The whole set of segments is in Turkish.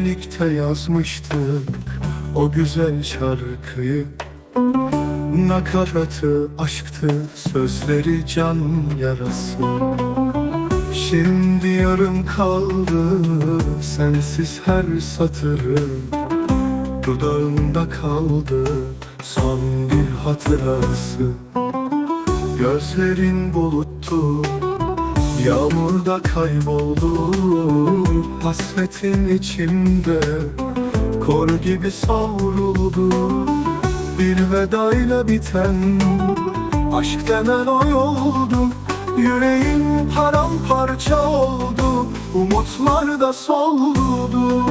birlikte yazmıştık o güzel şarkıyı. Nakaratı aşktı, sözleri can yarası. Şimdi yarım kaldı, sensiz her satırım Dudağımda kaldı, son bir hatırası. Gözlerin buluttu, yağmurda kayboldu Hasretin içimde, kor gibi savruldu Bir vedayla biten, aşk denen o yoldu Yüreğim paramparça oldu, umutlar da soldu.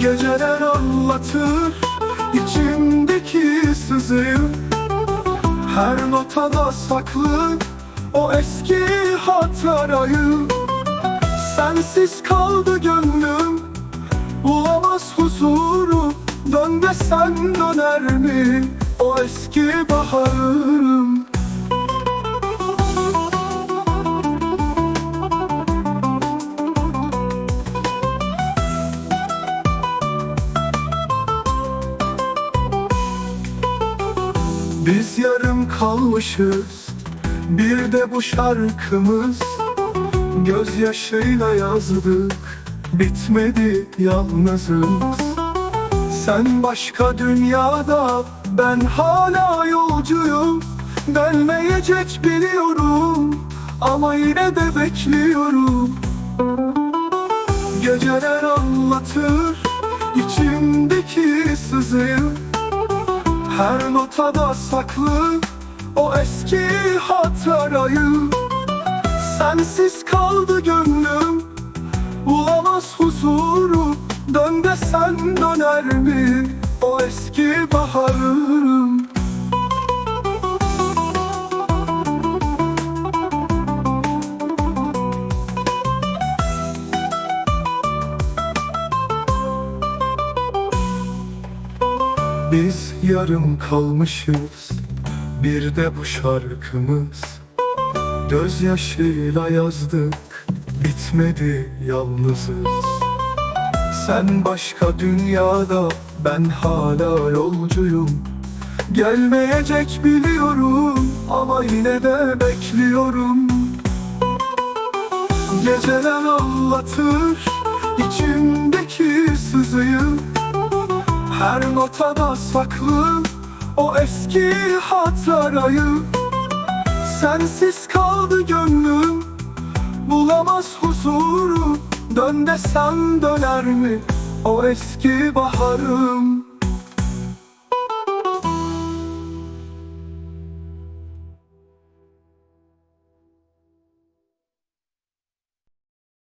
Geceler anlatır içimdeki sızıyı Her notada saklı o eski hatırayı Sensiz kaldı gönlüm. Bulamaz huzuru Dön desen döner mi? O eski baharım. Biz yarım kalmışız Bir de bu şarkımız Gözyaşıyla yazdık. Bitmedi yalnızız Sen başka dünyada Ben hala yolcuyum. Dönmeyecek biliyorum Ama yine de bekliyorum. Geceler anlatır içimdeki sızıyı her notada saklı o eski hatırayı Sensiz kaldı gönlüm. Bulamaz huzuru Dön desen döner mi? O eski baharım. Biz yarım kalmışız Bir de bu şarkımız. Gözyaşıyla yazdık Bitmedi yalnızız. Sen başka dünyada Ben hala yolcuyum. Gelmeyecek biliyorum Ama yine de bekliyorum. Geceler anlatır içimdeki sızıyı. Her notada saklı o eski hatırayı Sensiz kaldı gönlüm. Bulamaz huzuru Dön desem döner mi? O eski baharım